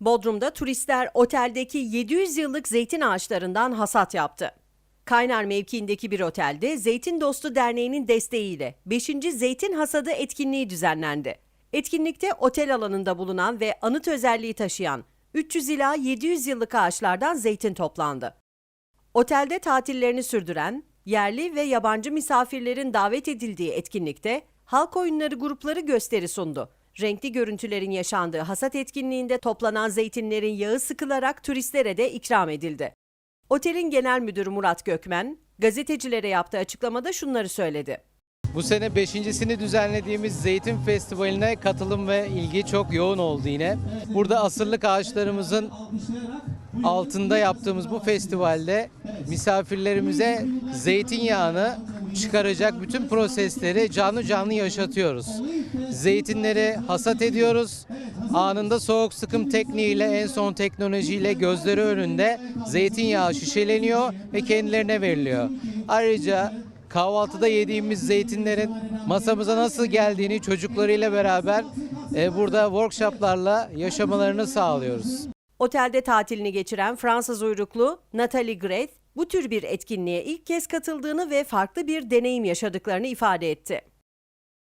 Bodrum'da turistler oteldeki 700 yıllık zeytin ağaçlarından hasat yaptı. Kaynar mevkiindeki bir otelde Zeytin Dostu Derneği'nin desteğiyle 5. Zeytin Hasadı etkinliği düzenlendi. Etkinlikte otel alanında bulunan ve anıt özelliği taşıyan 300 ila 700 yıllık ağaçlardan zeytin toplandı. Otelde tatillerini sürdüren, yerli ve yabancı misafirlerin davet edildiği etkinlikte halk oyunları grupları gösteri sundu. Renkli görüntülerin yaşandığı hasat etkinliğinde toplanan zeytinlerin yağı sıkılarak turistlere de ikram edildi. Otelin genel müdürü Murat Gökmen, gazetecilere yaptığı açıklamada şunları söyledi. Bu sene beşincisini düzenlediğimiz Zeytin Festivali'ne katılım ve ilgi çok yoğun oldu yine. Burada asırlık ağaçlarımızın altında yaptığımız bu festivalde misafirlerimize zeytinyağını çıkaracak bütün prosesleri canlı canlı yaşatıyoruz. Zeytinleri hasat ediyoruz. Anında soğuk sıkım tekniğiyle en son teknolojiyle gözleri önünde zeytinyağı şişeleniyor ve kendilerine veriliyor. Ayrıca kahvaltıda yediğimiz zeytinlerin masamıza nasıl geldiğini çocuklarıyla beraber e, burada workshoplarla yaşamalarını sağlıyoruz. Otelde tatilini geçiren Fransız uyruklu Nathalie Greth, bu tür bir etkinliğe ilk kez katıldığını ve farklı bir deneyim yaşadıklarını ifade etti.